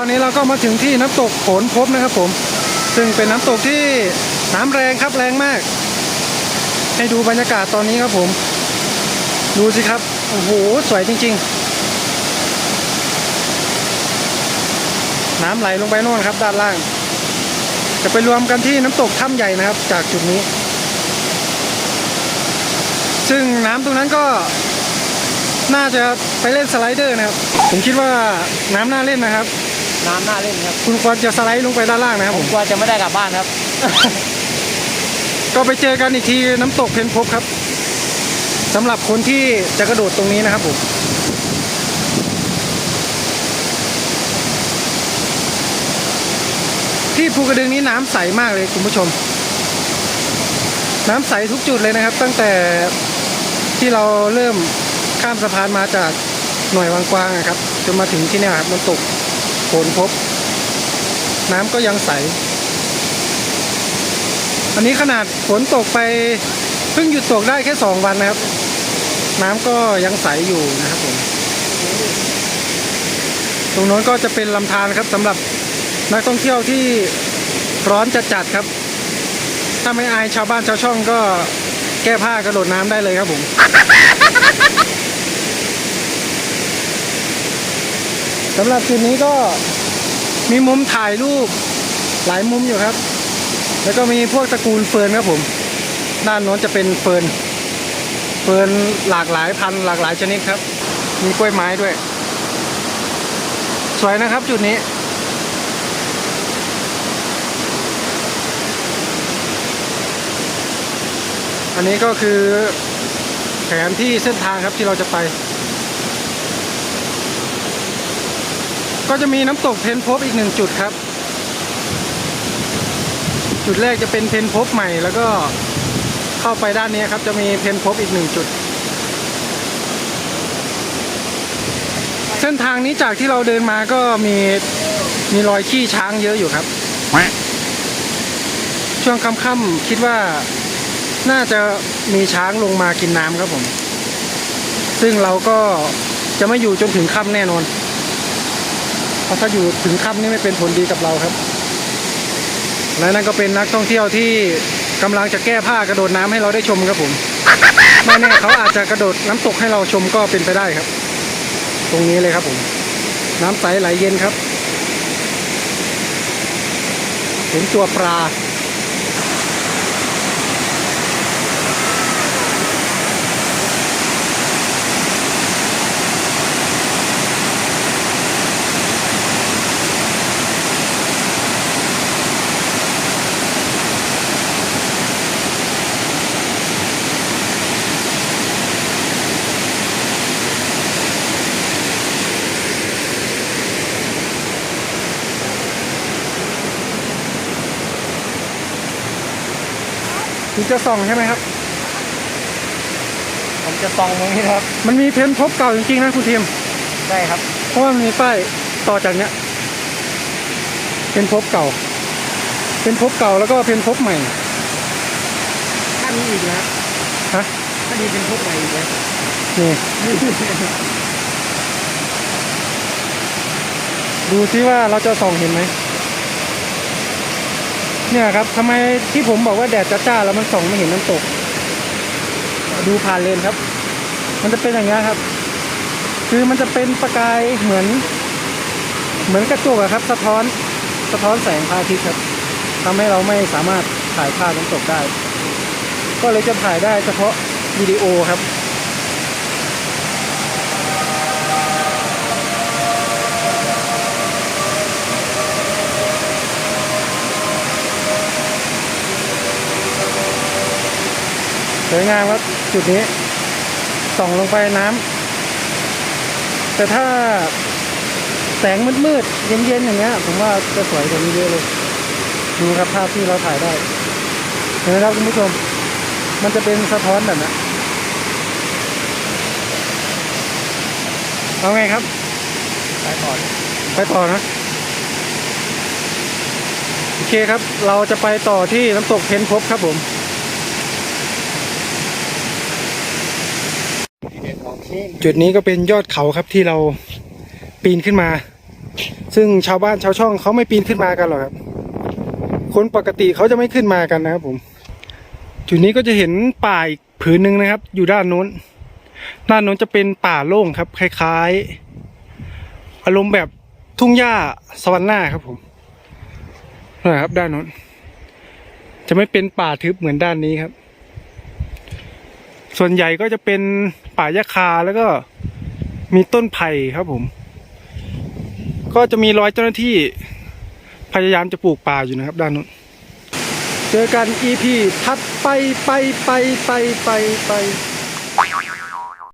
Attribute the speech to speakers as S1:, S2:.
S1: ตอนนี้เราก็มาถึงที่น้ำตกโขนพบนะครับผม ซึ่งเป็นน้ำตกที่น้ำแรงครับแรงมาก ให้ดูบรรยากาศตอนนี้ครับผม ดูสิครับ โอ้โห สวยจริง ๆ น้ำไหลลงไปโน่นครับ ด้านล่าง จะไปรวมกันที่น้ำตกถ้ำใหญ่นะครับ จากจุดนี้ ซึ่งน้ำตรงนั้นก็น่าจะไปเล่นสไลเดอร์นะครับ ผมคิดว่าน้ำน่าเล่นนะครับ
S2: น้ำน่าเล่นครับ
S1: คุณควรจะสไลด์ลงไปด้านล่างนะครับ
S2: ผ
S1: ผมม
S2: กลัวจะไม่ได้กลับบ้านครับ
S1: ก็ไปเจอกันอีกทีน้ำตกเพนพบครับสำหรับคนที่จะกระโดดตรงนี้นะครับผมที่ภูกระดึงนี้น้ำใสมากเลยคุณผู้ชม น้ำใสทุกจุดเลยนะครับ ตั้งแต่ที่เราเริ่มข้ามสะพานมาจากหน่วยวังกวางอะครับจนมาถึงที่เนี่ยครับน้ำตก โขนพบน้ำก็ยังใส อันนี้ขนาดฝนตกไปเพิ่งหยุดตกได้แค่สองวันนะครับ น้ำก็ยังใสอยู่นะครับผมตรงโน้นก็จะเป็นลำธารครับสำหรับนักท่องเที่ยวที่ร้อนจัดจัดๆครับ ถ้าไม่อายชาวบ้านชาวช่องก็แก้ผ้ากระโดดน้ำได้เลยครับผม สำหรับจุดนี้ก็มีมุมถ่ายรูปหลายมุมอยู่ครับ แล้วก็มีพวกตระกูลเฟิร์นครับผม ด้านโน้นจะเป็นเฟิร์น เฟิร์นหลากหลายพันธุ์หลากหลายชนิดครับ มีกล้วยไม้ด้วย สวยนะครับจุดนี้ อันนี้ก็คือแผนที่เส้นทางครับที่เราจะไป ก็จะมีน้ำตกเพนพบอีกหนึ่งจุดครับ จุดแรกจะเป็นเพนพบใหม่แล้วก็เข้าไปด้านนี้ครับ จะมีเพนพบอีกหนึ่งจุด เส้นทางนี้จากที่เราเดินมาก็มีมีรอยขี้ช้างเยอะอยู่ครับ ช่วงค่ำๆคิดว่าน่าจะมีช้างลงมากินน้ำครับผม ซึ่งเราก็จะไม่อยู่จนถึงค่ำแน่นอน เพราะถ้าอยู่ถึงค่ำนี่ไม่เป็นผลดีกับเราครับ และนั่นก็เป็นนักท่องเที่ยวที่กำลังจะแก้ผ้ากระโดดน้ำให้เราได้ชมครับผมไม่แน่เขาอาจจะกระโดดน้ำตกให้เราชมก็เป็นไปได้ครับ ตรงนี้เลยครับผม น้ำใสไหลเย็นครับเห็นตัวปลา คุณจะส่องใช่ไหมครับ
S2: ผมจะซองตรงนี้นะครับ
S1: มันมีเพนพบเก่าจริงๆนะคุณทีม
S2: ใช่ครับ
S1: เพราะว่ามันมีป้ายต่อจากเนี้ยเป็นพบเก่าเป็นพบเก่าแล้วก็เป็นพบใหม่
S2: ถ้ามีอีกนะ
S1: ฮะ
S2: ถ้ามีเป็นพวกใหม่อีกนะ
S1: นี่ดูซิว่าเราจะส่องเห็นไหม เนี่ยครับทำไมที่ผมบอกว่าแดดจ้าๆแล้วมันส่องไม่เห็นน้ำตก ดูผ่านเลนครับ มันจะเป็นอย่างนี้ครับ คือมันจะเป็นประกายเหมือน เหมือนกระจกอะครับ สะท้อนสะท้อนแสงพระอาทิตย์ครับทำให้เราไม่สามารถถ่ายภาพน้ำตกได้ ก็เลยจะถ่ายได้เฉพาะวิดีโอครับ สวยงามครับจุดนี้ส่องลงไปน้ำแต่ถ้าแสงมืดๆเย็นๆอย่างเงี้ย ผมว่าจะสวยกว่านี้เยอะเลย ดูครับภาพที่เราถ่ายได้เห็นไหมครับคุณผู้ชม มันจะเป็นสะท้อนแบบนี้เอาไงครับ
S2: ไปก่อน
S1: ไปต่อนะโอเคครับ เราจะไปต่อที่น้ำตกเพนพบครับผม จุดนี้ก็เป็นยอดเขาครับที่เราปีนขึ้นมา ซึ่งชาวบ้านชาวช่องเขาไม่ปีนขึ้นมากันหรอกครับ คนปกติเขาจะไม่ขึ้นมากันนะครับผม จุดนี้ก็จะเห็นป่าอีกผืนหนึ่งนะครับ อยู่ด้านโน้น ด้านโน้นจะเป็นป่าโล่งครับ คล้าย ๆ อารมณ์แบบทุ่งหญ้าสวรรค์หน้าครับผมนะครับด้านโน้น จะไม่เป็นป่าทึบเหมือนด้านนี้ครับ ส่วนใหญ่ก็จะเป็นป่ายะคาแล้วก็มีต้นไผ่ครับผม ก็จะมีร้อยเจ้าหน้าที่พยายามจะปลูกป่าอยู่นะครับ ด้านนู้นเจอกัน EP ถัดไปไปไปไปไปไป